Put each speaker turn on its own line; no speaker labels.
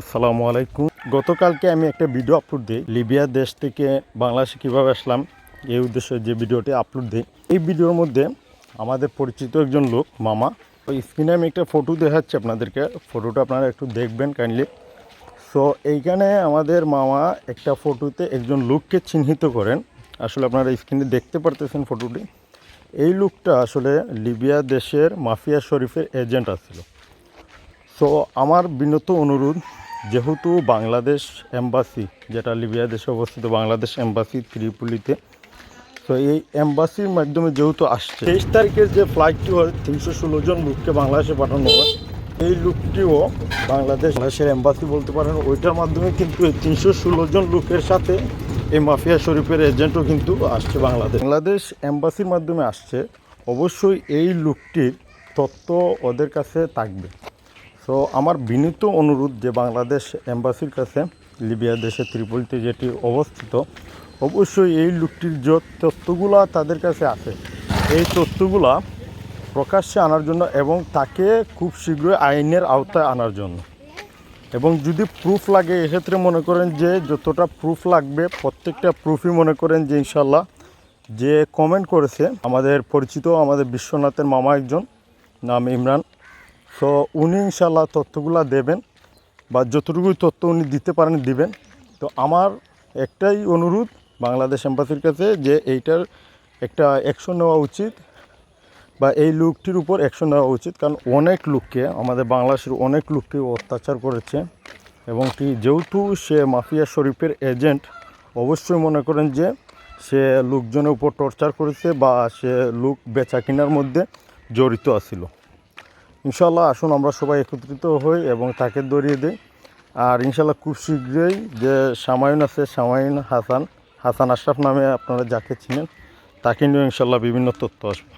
আসসালামু আলাইকুম। গতকালকে আমি একটা ভিডিও আপলোড দিই। লিবিয়া দেশ থেকে বাংলাদেশে কীভাবে আসলাম, এই উদ্দেশ্যে যে ভিডিওটি আপলোড দিই। এই ভিডিওর মধ্যে আমাদের পরিচিত একজন লোক, মামা। ওই স্ক্রিনে আমি একটা ফটো দেখাচ্ছি আপনাদেরকে। ফটোটা আপনারা একটু দেখবেন কাইন্ডলি সো এইখানে আমাদের মামা একটা ফটোতে একজন লোককে চিহ্নিত করেন। আসলে আপনারা স্ক্রিনে দেখতে পারতেছেন ফটোটি এই লোকটা আসলে লিবিয়া দেশের মাফিয়া শরীফের এজেন্ট আছিল। সো আমার বিনত অনুরোধ যেহেতু বাংলাদেশ এম্বাসি, যেটা লিবিয়া দেশে অবস্থিত, বাংলাদেশ এম্বাসি ত্রিপুলিতে, তো এই এম্বাসির মাধ্যমে যেহেতু আসছে, তেইশ তারিখের যে ফ্লাইটটি হয়, তিনশো ষোলো জন লোককে বাংলাদেশে পাঠানো হয়। এই লোকটিও বাংলাদেশ, বাংলাদেশের এম্বাসি বলতে পারেন, ওইটার মাধ্যমে কিন্তু এই তিনশো ষোলো জন লোকের সাথে এই মাফিয়া শরীফের এজেন্টও কিন্তু আসছে বাংলাদেশ। বাংলাদেশ এম্বাসির মাধ্যমে আসছে, অবশ্যই এই লোকটির তথ্য ওদের কাছে থাকবে। সো আমার বিনীত অনুরোধ যে বাংলাদেশ এম্বাসির কাছে, লিবিয়া দেশে ত্রিপলিতে যেটি অবস্থিত, অবশ্যই এই লোকটির যে তথ্যগুলা তাদের কাছে আছে। এই তথ্যগুলা প্রকাশ্যে আনার জন্য এবং তাকে খুব শীঘ্রই আইনের আওতায় আনার জন্য। এবং যদি প্রুফ লাগে, এক্ষেত্রে মনে করেন যে যতটা প্রুফ লাগবে, প্রত্যেকটা প্রুফই মনে করেন যে ইনশাল্লাহ যে কমেন্ট করেছে, আমাদের পরিচিত আমাদের বিশ্বনাথের মামা একজন, নাম ইমরান। সো উনি ইনশাল্লাহ তথ্যগুলো দেবেন বা যতটুকুই তথ্য উনি দিতে পারেন, দিবেন। তো আমার একটাই অনুরোধ বাংলাদেশ এম্বাসির কাছে যে এইটার একটা অ্যাকশন নেওয়া উচিত বা এই লোকটির উপর অ্যাকশন নেওয়া উচিত। কারণ অনেক লোককে, আমাদের বাংলাদেশের অনেক লোককে অত্যাচার করেছে এবং কি যেহেতু সে মাফিয়া শরীফের এজেন্ট অবশ্যই মনে করেন যে সে লোকজনের উপর টর্চার করেছে বা সে লোক বেচা কেনার মধ্যে জড়িত আছিল। ইনশাল্লাহ আসুন আমরা সবাই একত্রিত হই এবং তাকে ধরিয়ে দিই। আর ইনশাল্লাহ খুব শীঘ্রই যে সামায়ুন আছে সামায়ুন হাসান হাসান আশরাফ নামে আপনারা যাকে চিনেন, তাকে নিয়ে ইনশাল্লাহ বিভিন্ন তথ্য আসবে।